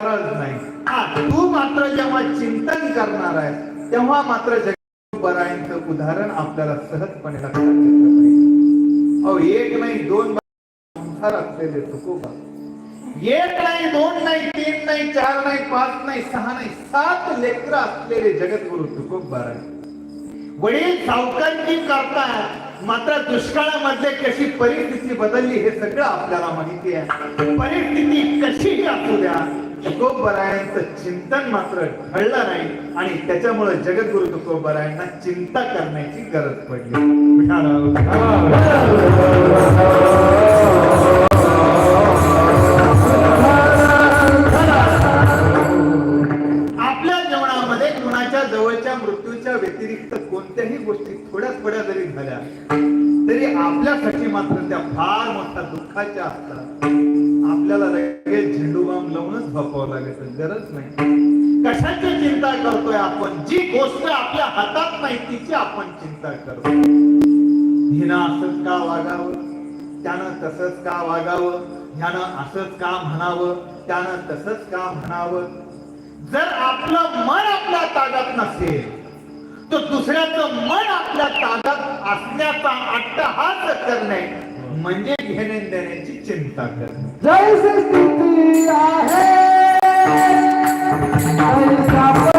गरज नाही. हा तू मात्र जेव्हा चिंतन करणार आहे तेव्हा मात्र जगबरायांचं उदाहरण आपल्याला सहजपणे लक्षात घेतलं पाहिजे. अहो एक नाही दोन संसार असलेले तुकोबा एक नाही दोन नाही तीन नाही चार नाही पाच नाही सहा नाही सात लेकर असलेले जगद्गुरु तुकोबाराय वडील सावकांची करतात मात्र दुष्काळामध्ये कशी परिस्थिती बदलली हे सगळं आपल्याला माहिती आहे. परिस्थिती कशी असू द्या तुकोबरायांचं चिंतन मात्र घडलं नाही आणि त्याच्यामुळे जगद्गुरु तुकोबरायांना चिंता करण्याची गरज पडली. थोड्या थोड्या जरी झाल्या. तरी आपल्यासाठी मात्र त्या फार मोठ्या दुःखाच्या असतात. आपल्याला लगेच झेंडूबाम लावूनच झोपावं लागेल गरज नाही. कशाची चिंता करतोय आपण? जी गोष्ट आपल्या हातात नाही तिची आपण चिंता करतो. हिना असंच का वागावं? त्यानं तसंच का वागावं? ह्यानं असंच का म्हणावं? त्यानं तसंच का म्हणावं? जर आपलं मन आपल्या ताब्यात नसेल तर दुसऱ्याचं मन आपल्या ताब्यात असण्याचा अट्टहास करणे म्हणजे घेणे देण्याची चिंता करणे जैसे स्थिती आहे आहे.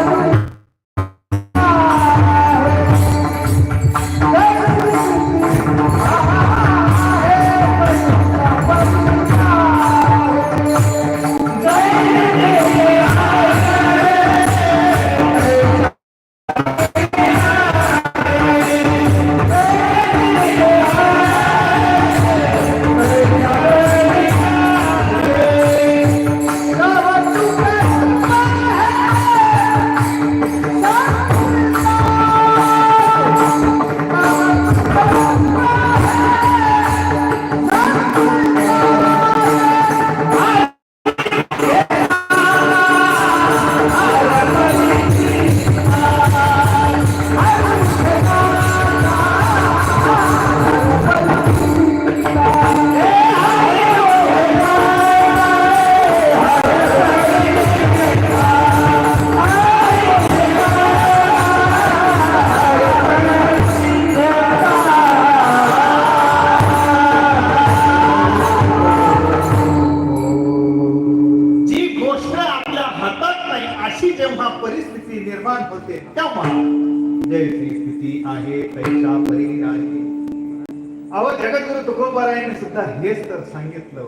अशी जेव्हा परिस्थिती निर्माण होते तेव्हा जैसी स्थिती आहे पैसा परी आहे. अहो जगद्गुरु तुकोबारायने सुद्धा हेच तर सांगितलं.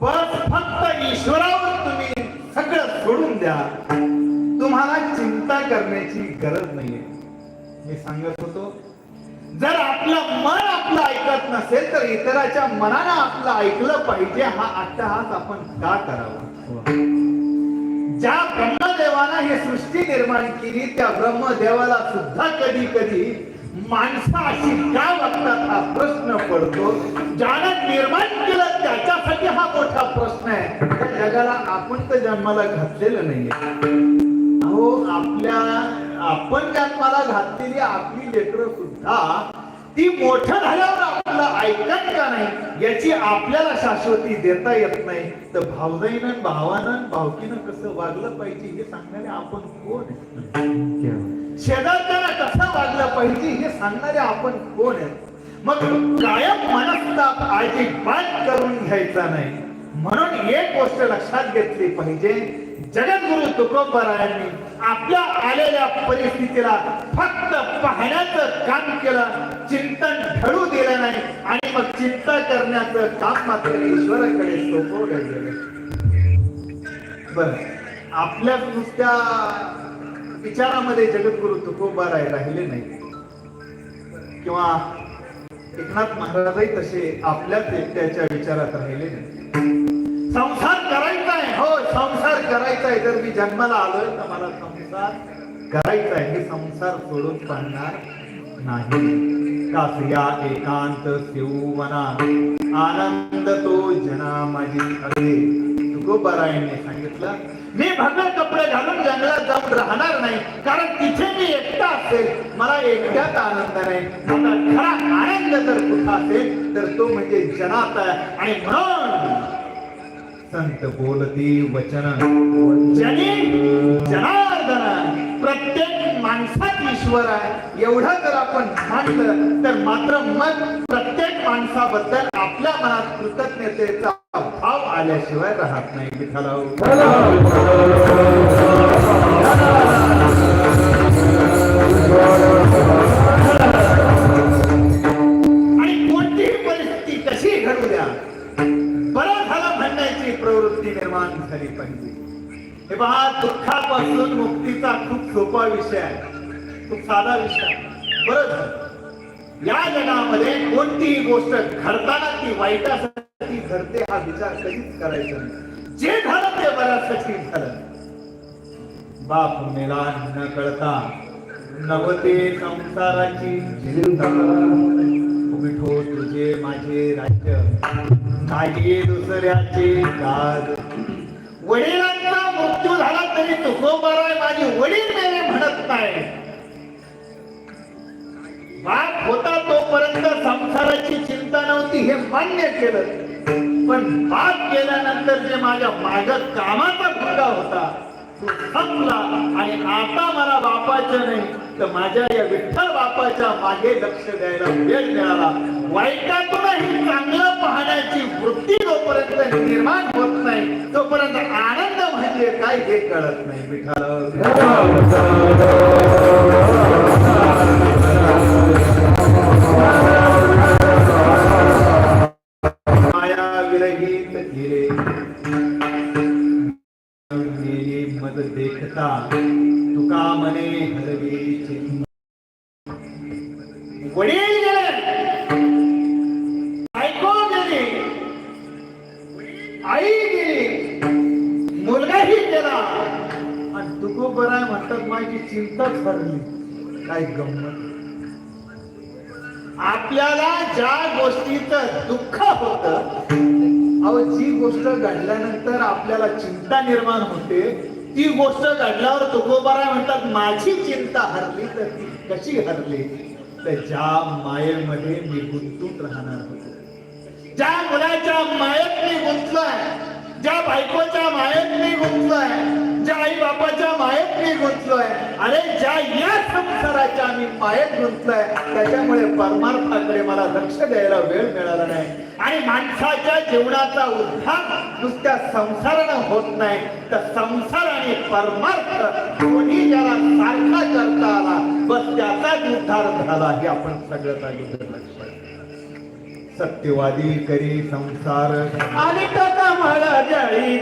बस फक्त ईश्वरावर तुम्ही सगळं सोडून द्या. तुम्हाला चिंता करण्याची गरज नाहीये. मी सांगत होतो जर आपलं मन आपलं ऐकत नसेल तर इतराच्या मनानं आपलं ऐकलं पाहिजे हा अट्टहास आपण का करावा? ज्या ब्रह्मदेवाला हे सृष्टी निर्माण केली त्या ब्रह्मदेवाला सुद्धा कधी कधी माणसं अशी का वागतात हा प्रश्न पडतो. ज्यानं निर्माण केलं त्याच्यासाठी हा मोठा प्रश्न आहे. त्या जगाला आपण तर जन्माला घातलेलं नाहीये. अहो आपल्या आपण जन्माला घातलेली आपली लेकरं सुद्धा ती मोठं झाल्यावर ऐकत का नाही? याची आपल्याला शाश्वती देता येत नाही. तर भावजाईनं भावानं भावकीनं कसं वागलं पाहिजे हे सांगणारे आपण कोण आहे शेजारच्याला कसं वागलं पाहिजे हे सांगणारे आपण कोण आहेत? मग कायम मनस्ताप अजिबात करून घ्यायचा नाही. म्हणून एक गोष्ट लक्षात घेतली पाहिजे. जगद्गुरु तुकोबारायांनी आपल्या आलेल्या परिस्थितीला फक्त पाहण्याचं काम केलं. चिंतन ठरू दिलं नाही. आणि मग चिंता करण्याचं काम मात्र ईश्वराकडे सोपवलं गेलं. बर. आपल्या नुसत्या विचारामध्ये जगद्गुरु तुकोबाराय राहिले नाही. किंवा एकनाथ महाराजही तसे आपल्याच एकट्याच्या विचारात राहिले नाही. संसार करायचा आहे हो संसार करायचा आहे जर मी जन्माला आलोय तर मला संसार करायचा आहे मी संसार सोडून पाहणार नाही. कासया एकांत शिवमना आनंद तो जना माझी अरे तुकोबारायने सांगितलं मी भगवे कपडे घालून जंगलात जाऊन राहणार नाही कारण तिथे मी एकटा असेल. मला एकट्यात आनंद नाही. आता खरा आनंद जर कुठं असेल तर तो म्हणजे जनात आहे. आणि म्हणून संत बोलती वचन जनी जनार्दन प्रत्येक माणसात ईश्वर आहे. एवढं जर आपण मानलं तर मात्र मग प्रत्येक माणसाबद्दल आपल्या मनात कृतज्ञतेचा भाव आल्याशिवाय राहत नाही. आणि कोणतीही परिस्थिती कशी घडू द्या बरं झालं म्हणण्याची प्रवृत्ती निर्माण झाली पाहिजे. हे पहा दुःखापासून मुक्तीचा खूप सोपा विषय आहे. खूप साधा विषय आहे. बरं या जगामध्ये कोणतीही गोष्ट घडताना ती वाईटासाठी घडते हा विचार कधीच करायचा नाही. जे झालं ते बऱ्यासाठी झालं. बाप मेला न कळता नवते संसाराची चिंता विठो तुझे माझे राज्य. काही दुसऱ्याचे दाद वडिलांचा मृत्यू झाला तरी तुकोबाराय माझे वडील मेले म्हणत नाही. बाप होता तोपर्यंत संसाराची चिंता नव्हती हे मान्य केलं. पण बाप गेल्यानंतर जे माझ्या माग कामाचा मुलगा होता तो संपला. आणि आता मला बापाचं नाही तर माझ्या या विठ्ठल बापाच्या मागे लक्ष द्यायला वेळ मिळाला. वाईटातूनही चांगलं पाहण्याची वृत्ती जोपर्यंत निर्माण होत नाही तोपर्यंत आनंद म्हणजे काय हे कळत नाही विठ्ठल माया विरहित गेले मत देखता तुका मने आपल्याला चिंता निर्माण होते. ती गोष्ट घडल्यावर तुकोबारा म्हणतात माझी चिंता हरली तर ती कशी हरली? तर ज्या मायेमध्ये मी गुंतून राहणार होतो. ज्या मुलाच्या मायेत मी गुंतलोय ज्या बायकोच्या मायेत मी गुंतलोय ज्या आई बापाच्या मायेत मी गुंतलोय अरे ज्या या संसाराच्या मी मायेत गुंतलोय त्याच्यामुळे परमार्थाकडे मला लक्ष द्यायला वेळ मिळाला नाही. आणि माणसाच्या जीवनाचा उद्धार नुसत्या संसारानं होत नाही. तर संसार आणि परमार्थ दोन्ही ज्याला सारखा करता आला. बस त्याचाच उद्धार झाला हे आपण सगळं सांगितलं सत्यवादी करी संसार. आणि कमळ जळी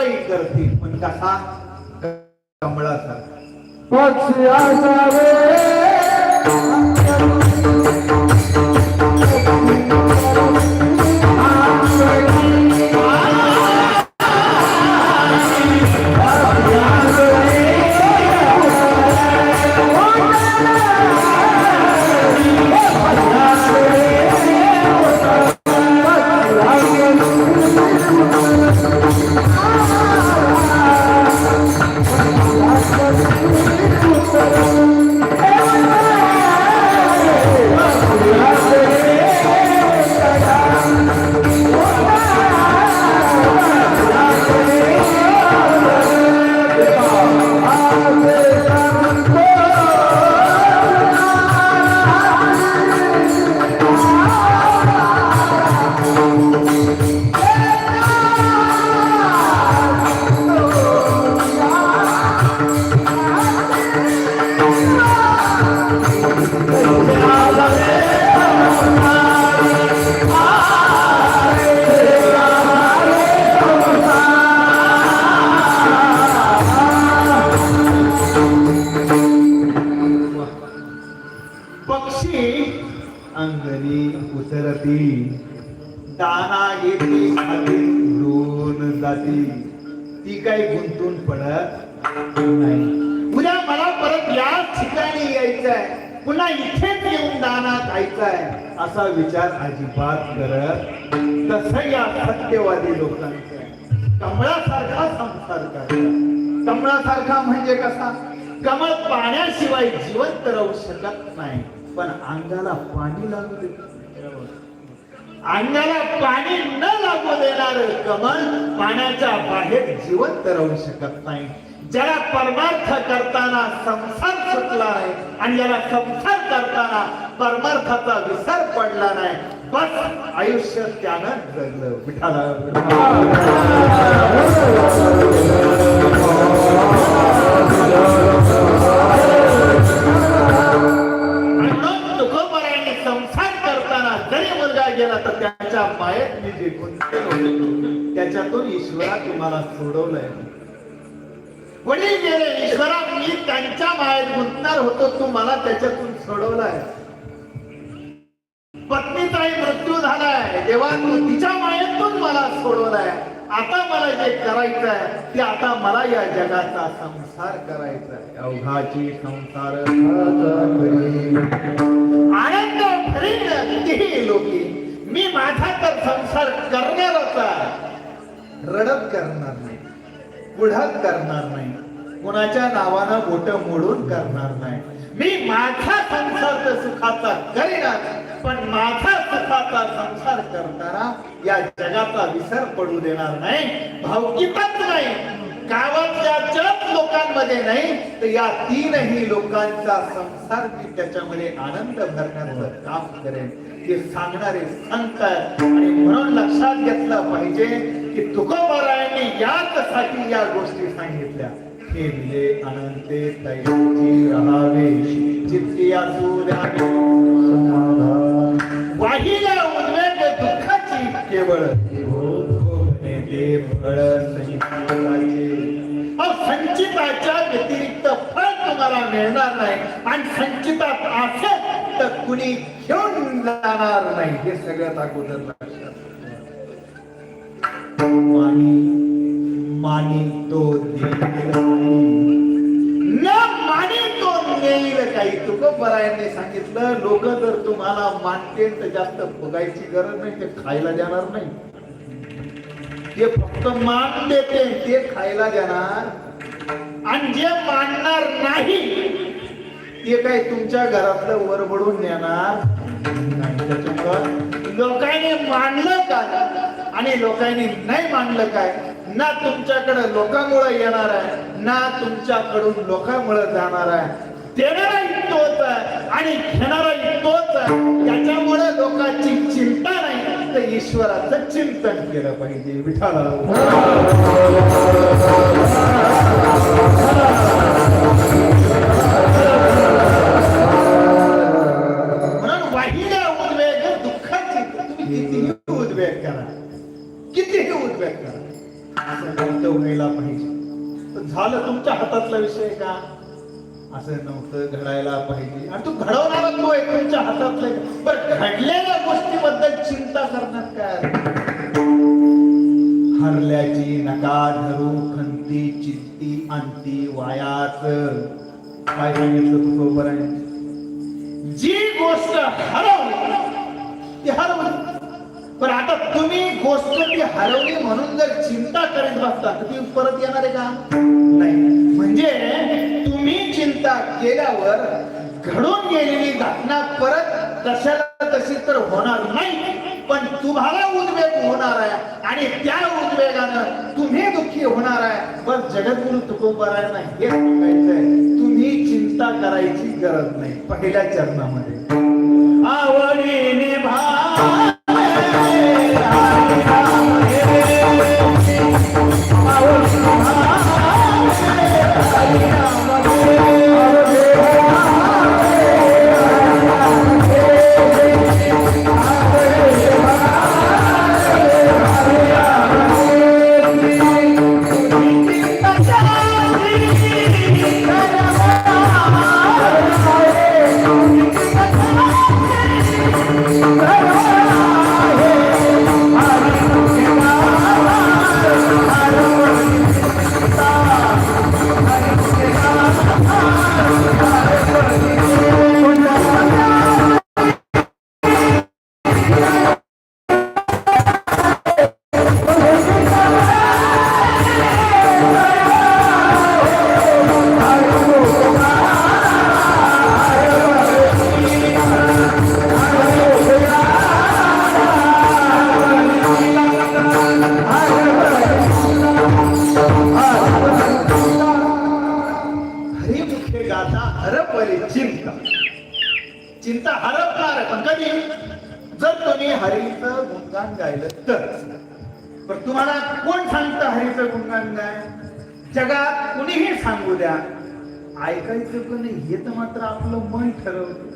संसारही करतील पण कसा? कमळाचा. पक्षी असावे विचार करत तसं या सत्यवादी लोकांचा. कमळासारखा संसार करतात कमळासारखा म्हणजे कसा? कमळ पाण्याशिवाय जिवंत राहू शकत नाही पण अंगाला पाणी लागू दे अंगाला पाणी न लागू देणार कमळ पाण्याच्या बाहेर जिवंत राहू शकत नाही. ज्याला परमार्थ करताना संसार सुटला नाही आणि ज्याला संसार करताना परमार्थाचा विसर पडला नाही बस आयुष्य त्यानं जगलं. विठाला संसार करताना जरी मुलगा गेला तर त्याच्या पायात मी जे त्याच्यातून ईश्वरा तुम्हाला सोडवलंय. वडील गेले ईश्वरा मी त्यांच्या मायेत गुंतणार होतो तू मला त्याच्यातून सोडवलाय. पत्नीचाही मृत्यू झालाय. तेव्हा तू तिच्या मायेतून मला सोडवलाय. आता मला जे करायचं आहे ते आता मला या जगाचा संसार करायचा आहे अवघाची संसार आनंद कितीही लोकी. मी माझा तर संसार करणारच आहे. रडत करणार नाही. पुढत करणार नाही. कुणाच्या नावानं बोट मोडून करणार नाही. मी माझा संसार तर सुखाचा करीनच. पण माझा सुखाचा संसार करताना या जगाचा विसर पडू देणार नाही. भावकीपत नाही. गावातल्या जग लोकांमध्ये नाही तर या तीनही लोकांचा संसार मी त्याच्यामध्ये आनंद भरण्याचं काम करेन. हे सांगणारे संत आणि म्हणून लक्षात घेतलं पाहिजे की तुकोबारायांनी याचसाठी या गोष्टी सांगितल्या. हे दिले अनंते तैची रहावे चित्ती असू द्यावे. वाहिल्या उद्वेग दुःखाची. केवळ. संचिताच्या व्यतिरिक्त फळ तुम्हाला मिळणार नाही. आणि संचितात असेल तर कुणी घेऊन जाणार नाही. हे सगळ्यात अगोदर लक्षात. मानी मानी तो देईल काही तुकबरायांनी सांगितलं लोक जर तुम्हाला मानतील तर जास्त बघायची गरज नाही ते खायला जाणार नाही. ते फक्त मान देते ते खायला जाणार. आणि जे मानणार नाही ते काही तुमच्या घरातलं वरबडून नेणार? त्याच्यामुळं लोकांनी मानलं काय? आणि लोकांनी नाही मानलं काय? ना तुमच्याकडे लोकांमुळे येणार आहे ना तुमच्याकडून लोकांमुळे जाणार आहे. देणाराही तोच आणि घेणाराही तोच त्याच्यामुळे लोकांची चिंता नाही. तर ईश्वराचं चिंतन केलं पाहिजे. विठाला म्हणून वाहिल्या उद्वेग दुःखाची. तुम्ही कितीही उद्वेग करा. कितीही उद्वेग करा. असं नव्हतं व्हायला पाहिजे. पण झालं तुमच्या हातातला विषय का? असं नव्हतं घडायला पाहिजे. आणि तू घडवणारा तो आहे तुमच्या हातातला. बरं घडलेल्या गोष्टीबद्दल चिंता करण्यात काय? हरल्याची नका धरू खंती चित्ती अंती वायाच. काय सांगितलं तू तोपर्यंत? जी गोष्ट हरवली ती हरवली. पण आता तुम्ही गोष्ट ती हरवली म्हणून जर चिंता करीत बसता तर ती परत येणार आहे का? नाही. चिंता केल्यावर घडून गेलेली घटना परत तशाला तशी तर होणार नाही पण तुम्हाला उद्वेग होणार आहे आणि त्या उद्वेगानं तुम्ही दुःखी होणार आहे. पण जगद्गुरु तुकोबारायांना हे सांगायचंय. तुम्ही चिंता करायची गरज नाही. पहिल्या चरणामध्ये. आवडीने भा मात्र आपलं मन ठरवतं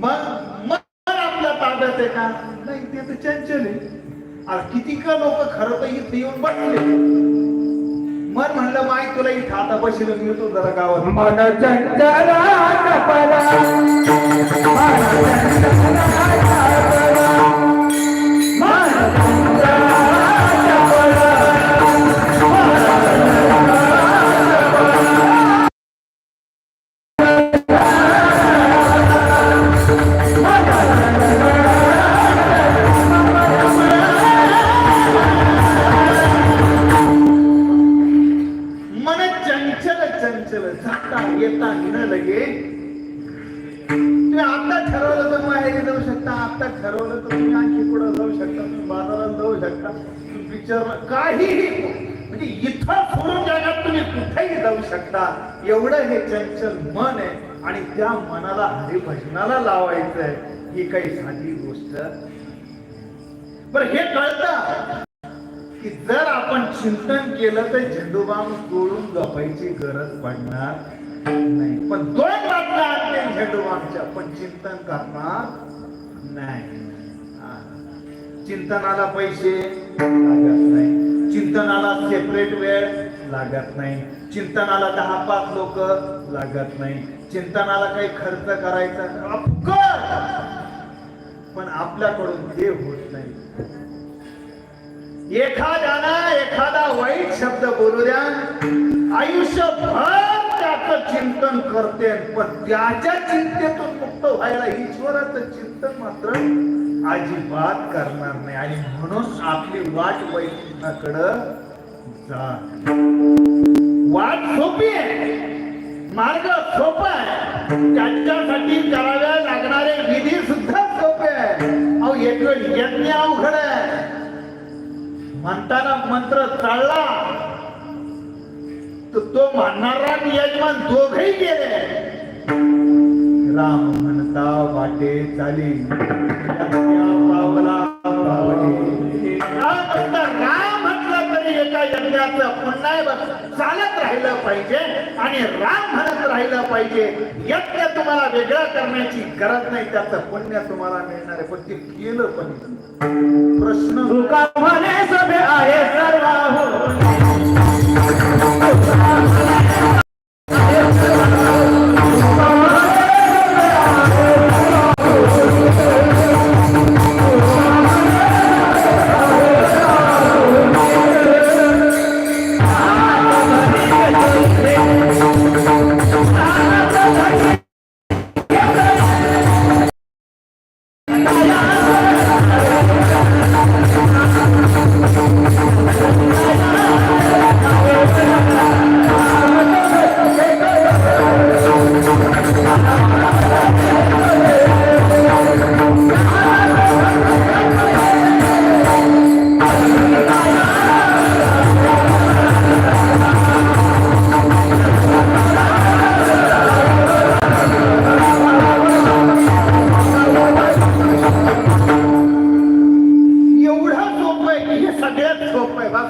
मन मन आपल्या ताब्यात आहे का? नाही ते तर चंचल आहे. अरे किती का लोक खरं तर इथे येऊन बसले? मन म्हणलं माई तुला इथं आता बसेल मी येतो जरा गावात. मन चंचला कपला म्हणजे इथं सोडून जगात तुम्ही कुठेही जाऊ शकता. एवढं हे चंचल मन आहे. आणि त्या मनाला हरिभजनाला लावायचं ही काही साधी गोष्ट. पण हे कळतं की जर आपण चिंतन केलं तर झेंडूबाम तोडून जपायची गरज पडणार नाही. पण दोन बातम्या आहेत झेंडूबामच्या. पण चिंतन करणार नाही. चिंतनाला पैसे लागत नाही. चिंतनाला सेपरेट वेळ लागत नाही. चिंतनाला दहा पाच लोक लागत नाही. चिंतनाला काही खर्च करायचा पण आपल्याकडून ते होत नाही. एखाद्याला एखादा वाईट शब्द बोलू द्या. आयुष्यभर त्याच चिंतन करते पण त्याच्या चिंतेतून मुक्त व्हायला ईश्वराचं चिंतन मात्र अजिबात करणार नाही. आणि म्हणून आपली वाट वैकुंठाकडं जा वाट सोपी आहे. मार्ग सोपा आहे. त्यांच्यासाठी कराव्या लागणारे विधी सुद्धा सोपे आहे. अहो एक यज्ञ अवघड आहे. म्हणताना मंत्र चालला. तर तो म्हणणारा यजमान दोघही गेले. राम म्हणता वाटे चाली. पावला पावली. राम म्हटलं तरी एका यज्ञाचं पुन्हा चालत राहिलं पाहिजे आणि राम म्हणत राहिलं पाहिजे. यज्ञ तुम्हाला वेगळं करण्याची गरज नाही त्याचं पुण्य तुम्हाला मिळणार आहे. पण ते केलं पण प्रश्न तुका म्हणे सभे आहे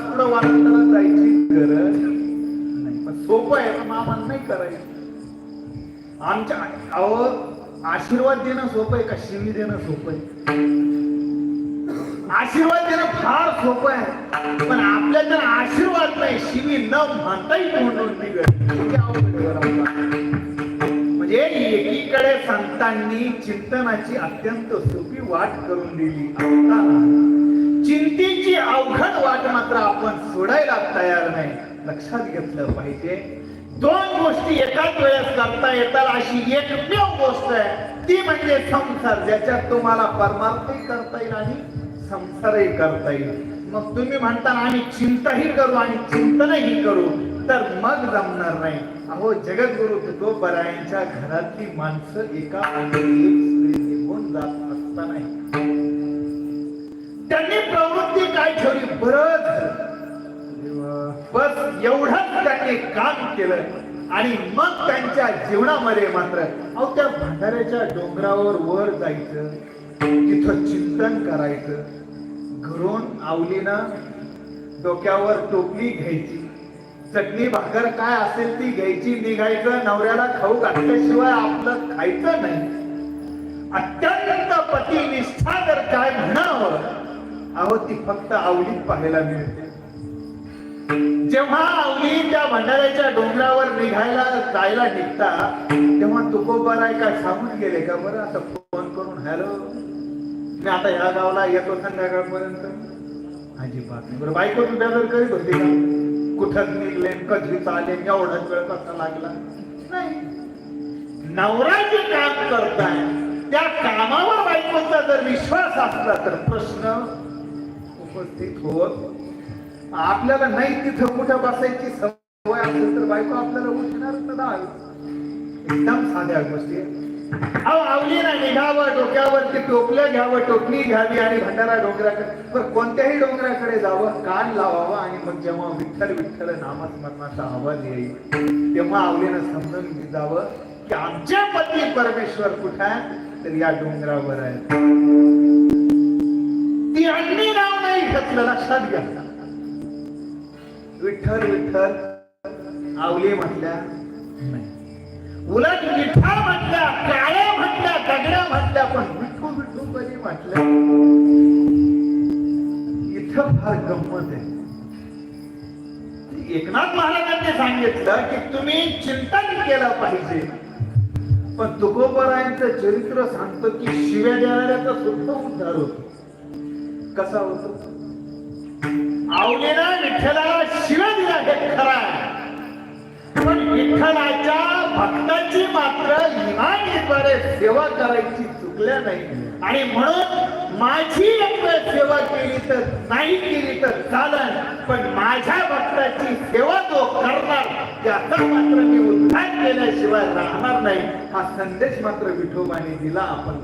पुढं वारंवार जायची गरज नाही. पण सोपं आहे पण आम्हाला नाही करायचं. आमच्या अहो आशीर्वाद देणं सोपं आहे का? शिवी देणं सोपं आहे. आशीर्वाद देणं फार सोपं आहे. पण आपल्या जर आशीर्वाद नाही शिवी न म्हणताही तोंडून निघत म्हणजे एकीकडे संतांनी चिंतनाची अत्यंत सोपी वाट करून दिली. चिंत अवघड वाट मात्र आपण सोडायला तयार नाही. लक्षात घेतलं पाहिजे. दोन गोष्टी एकाच वेळेस करता येतात. अशी एकमेव गोष्ट आहे. ती म्हणजे संसार. ज्याच्यात तुम्हाला परमार्थही करता येईल आणि संसारही करता येईल. मग तुम्ही म्हणता आम्ही चिंताही करू आणि चिंतनही करू. तर मग जमणार नाही. अहो जगद्गुरु तुकोबरायांच्या घरातली माणसं एका अंगाने निघून जात असतानाही. त्यांनी प्रवृत्ती काय ठेवली? परत बस एवढंच त्यांनी काम केलं. आणि मग त्यांच्या जीवनामध्ये मात्र अहो त्या भंडाऱ्याच्या डोंगरावर वर जायचं तिथं चिंतन करायचं. घरून आवलीनं डोक्यावर टोपली घ्यायची. चटणी भाकर काय असेल ती घ्यायची निघायचं नवऱ्याला खाऊ घातल्याशिवाय आपलं खायचं नाही. अत्यंत पती निष्ठा जर काय म्हणावं अहो ती फक्त आवलीत पाहायला मिळते. जेव्हा आवली त्या भंडाऱ्याच्या डोंगरावर निघायला जायला निघता तेव्हा तुकोबाराय काय सांगून गेले का बरं आता फोन करून हॅलो. मी आता ह्या गावाला येतो संध्याकाळपर्यंत. अजिबात नाही. बरं बायको तुझ्या जर करीत होती का? कुठं निघले कधी चाले एवढाच वेळ कसा लागला? नाही. नवरा जे काम करताय. त्या कामावर बायकोचा जर विश्वास असला तर प्रश्न उपस्थित होत. आपल्याला नाही तिथं कुठं बसायची सवय असेल तर बायको आपल्याला उठणार तर एकदम साध्या गोष्टी. अहो आवलीला निघावं डोक्यावरती टोपलं घ्यावं टोपली घ्यावी आणि भंडारा डोंगराकडे. पण कोणत्याही डोंगराकडे जावं कान लावावं आणि मग जेव्हा विठ्ठल विठ्ठल नामस्मरणाचा आवाज येईल तेव्हा आवलीनं समजून जावं की आमचे पती परमेश्वर कुठे आहे? तर या डोंगरावर आहे. ती अन्नी नाव नाही घेतलं लक्षात घ्या. विठ्ठल विठ्ठल आवली म्हटल्या. नाही उलट विठ्ठल म्हटल्या काळ्या म्हटल्या दगड्या म्हटल्या पण विठू विठू कधी म्हटल्या? इथं फार गंमत आहे. एकनाथ महाराजांनी सांगितलं की तुम्ही चिंतन केलं पाहिजे. पण तुकोबरायांचं चरित्र सांगतो की शिव्या देणाऱ्याचा सुद्धा उद्धार होतो. कसा होतो? आवलेला विठ्ठलाला शिव दिला हे खरा पण विठ्ठलाच्या भक्ताची मात्र इमानीद्वारे सेवा करायची चुकल्या नाही. आणि म्हणून माझी एक सेवा केली तर नाही केली तर चालन पण माझ्या भक्ताची सेवा जो करणार त्याचा मात्र मी उद्धार केल्याशिवाय राहणार नाही हा संदेश मात्र विठोबाने दिला आपण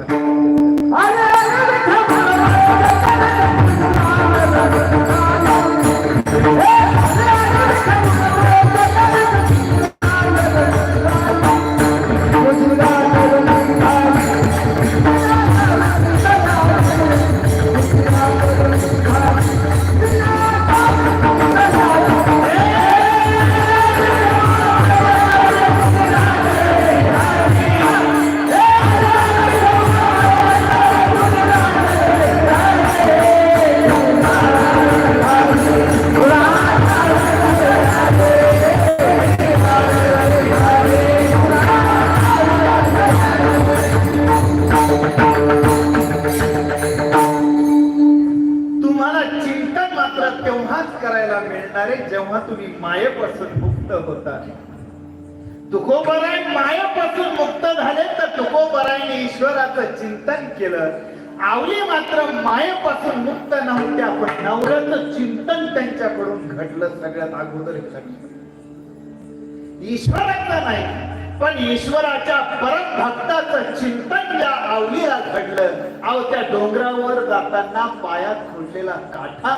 ईश्वरातला नाही पण ईश्वराच्या परत भक्ताचं चिंतन या आवलीला घडलं. आव त्या डोंगरावर जाताना पायात खोडलेला काठा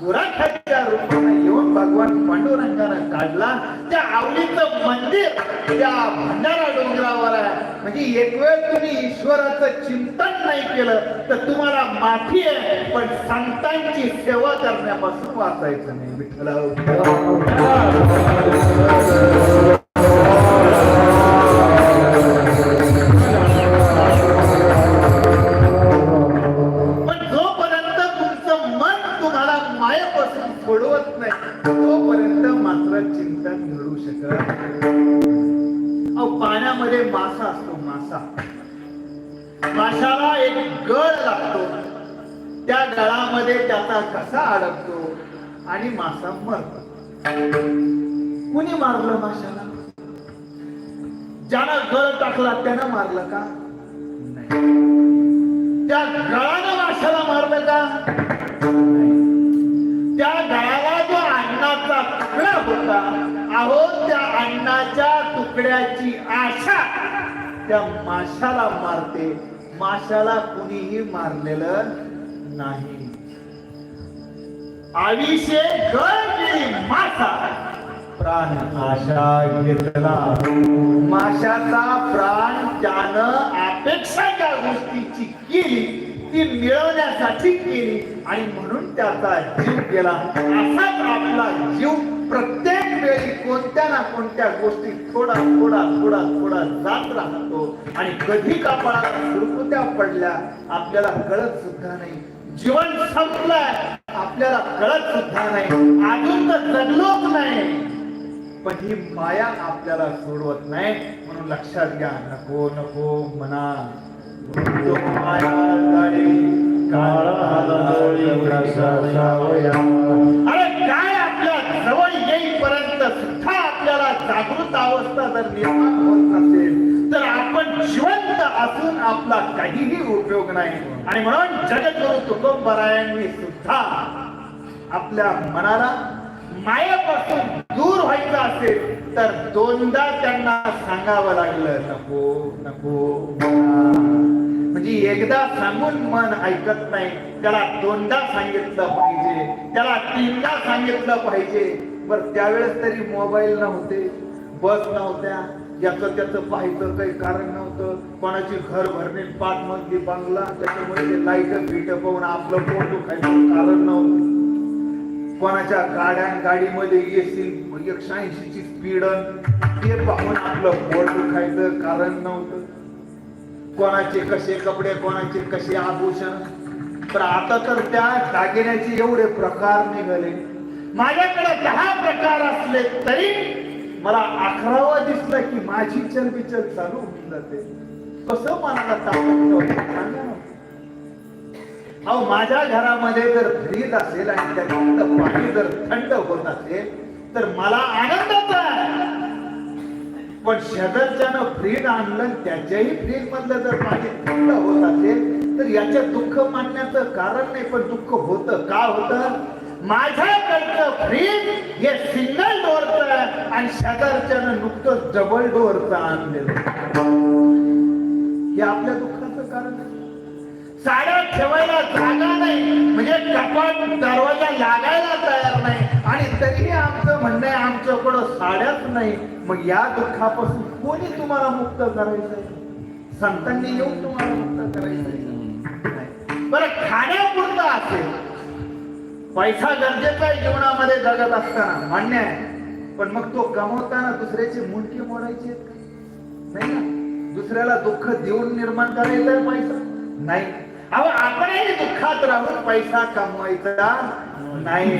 गुराख्याच्या रूपाने येऊन भगवान पांडुरंगाने काढला. त्या आवलीचं मंदिर त्या भंडारा डोंगरावर आहे. म्हणजे एक वेळ तुम्ही ईश्वराचं चिंतन नाही केलं तर तुम्हाला माफी आहे. पण संतांची सेवा करण्यापासून वाचायचं नाही. विठ्ठला कसा आणि मासा मरतो. कुणी मारलं माशाला? ज्यानं गळ टाकला त्यानं मारलं का? त्या गळानं माशाला मारलं का? त्या गळाला जो अन्नाचा तुकडा होता अहो त्या अन्नाच्या तुकड्याची आशा त्या माशाला मारते. माशाला कुणीही मारलेलं नाही. आविषे गेली मासा प्राण आशा घेतला. माशाचा प्राण त्यानं अपेक्षा ज्या गोष्टीची केली. ती मिळवण्यासाठी केली. आणि म्हणून त्याचा जीव गेला. असाच आपला जीव प्रत्येक वेळी कोणत्या ना कोणत्या गोष्टी थोडा थोडा थोडा थोडा जात राहतो. आणि कधी कपाळात सुरकुत्या पडल्या आपल्याला कळत सुद्धा नाही. जीवन संपलंय. आपल्याला कळत सुद्धा नाही. अजून तर जगलोच नाही. पण ही माया आपल्याला सोडवत नाही. म्हणून लक्षात घ्या. नको नको म्हणा. अरे काय आपल्या जवळ येईपर्यंत सुद्धा आपल्याला जागृत अवस्था जर निर्माण होत नसेल तर आपण जिवंत असून आपला काहीही उपयोग नाही. आणि म्हणून जगद्गुरु तुकोबरायांनी सुद्धा आपल्या मनाला मायापासून दूर व्हायचं असेल तर दोनदा त्यांना सांगावं लागलं नको नको म्हणजे एकदा सांगून मन ऐकत नाही त्याला दोनदा सांगितलं पाहिजे त्याला तीनदा सांगितलं पाहिजे. बर त्यावेळेस तरी मोबाईल नव्हते बस नव्हत्या याचं त्याचं पाहायचं काही कारण नव्हतं. कोणाची घर भरणे पाच मजली बांगला त्याच्यामुळे ते लाइट बीट पाहून आपलं पोट दुखायचं कारण नव्हतं. कोणाच्या गाड्या गाडीमध्ये येशील म्हणजे एकशे ऐंशीची स्पीड ते पाहून आपलं पोट दुखायचं कारण नव्हतं. कोणाचे कसे कपडे कोणाचे कसे आभूषण. तर आता तर त्या दागिन्याचे एवढे प्रकार निघाले. माझ्याकडे दहा प्रकार असले तरी मला अकरावा दिसला की माझी चलबिचल चालू होऊन जाते. कसं मनाला ताकद अहो माझ्या घरामध्ये जर फ्रीज असेल आणि त्याच्यातलं पाणी जर थंड होत असेल तर मला आनंदच आहे. पण शेजारच्यानं फ्रीज आणलं त्याच्याही फ्रीज मधलं जर पाणी थंड होत असेल तर याचे दुःख मानण्याचं कारण नाही पण दुःख होतं. का होतं? माझ्याकडचं फ्रीज हे सिंगल डोअरचं आणि शेजारच्यानं नुकतं डबल डोअरचं आणलेलं हे आपल्या दुःखाचं कारण आहे. साड्या ठेवायला जागा नाही. म्हणजे कपाट दरवाजा लागायला तयार नाही. आणि तरीही आमचं म्हणणं आहे आमच्याकडं साड्याच नाही. मग या दुःखापासून कोणी तुम्हाला मुक्त करायचं संतांनी येऊन तुम्हाला मुक्त करायचं बरं खाण्यापुरतं असेल. पैसा गरजेचा आहे जीवनामध्ये जगत असताना मान्य आहे. पण मग तो कमवताना दुसऱ्याची मुंडकी मोडायची नाही ना? दुसऱ्याला दुःख देऊन निर्माण करायचा पैसा? नाही. अहो आपणही दुःखात राहून पैसा कमवायचा नाही.